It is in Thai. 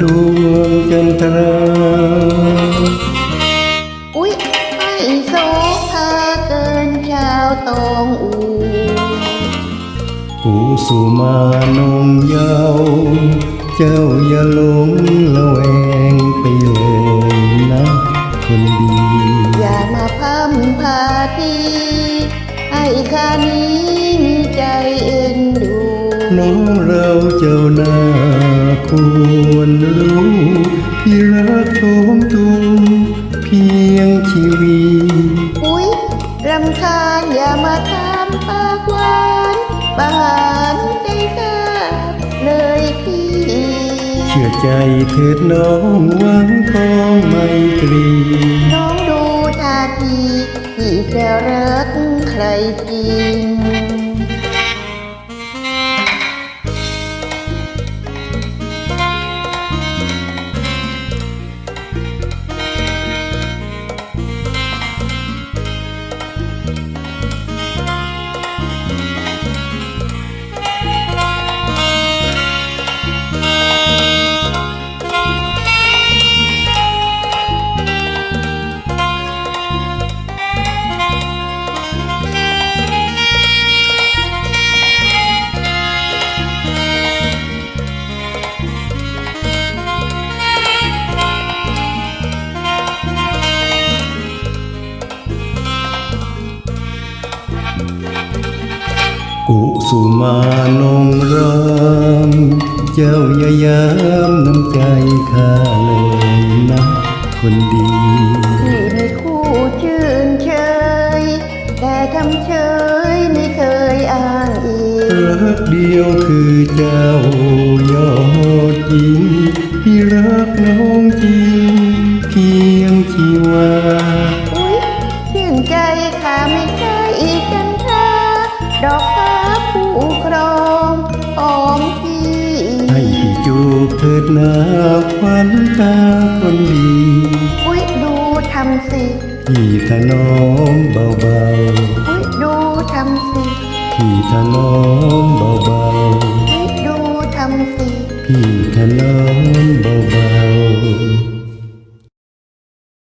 ดวงจันทราอุ๊ยให้โสภาเกินชาวตองอูกูสุมานงเยาว์เจ้าอย่าหลงละแวงไปเลยนะคนดี อย่ามาพัมพาทีให้ข้านี้มีใจเอ็นดู น้องเราเจ้าหน้า ควรรู้พี่รักโทมตุมเพียงชีวีตอุ๊ยรำคาญอย่ามาทำปากหวานบานใจข้าเลยพี่ เชื่อใจเถิดน้องหวังปองไมตรี น้องดูท่าทีที่จะรักใครจริง กุสุมานงรามเจ้าอย่ายามน้ำใจข้าเลยนะคนดีที่มีคู่ชื่นเชย แต่ทำเฉยไม่เคยอ้างอิงรักเดียวคือเจ้ายอดหญิงพี่รักน้องจริง เถิดนาควันตาคนดีอุ๊ยดูทำสิพี่ถนอมเบาอุ๊ยดูทำสิๆพี่ถนอมเบาอุ๊ยดูทำสิๆพี่ถนอมเบาๆ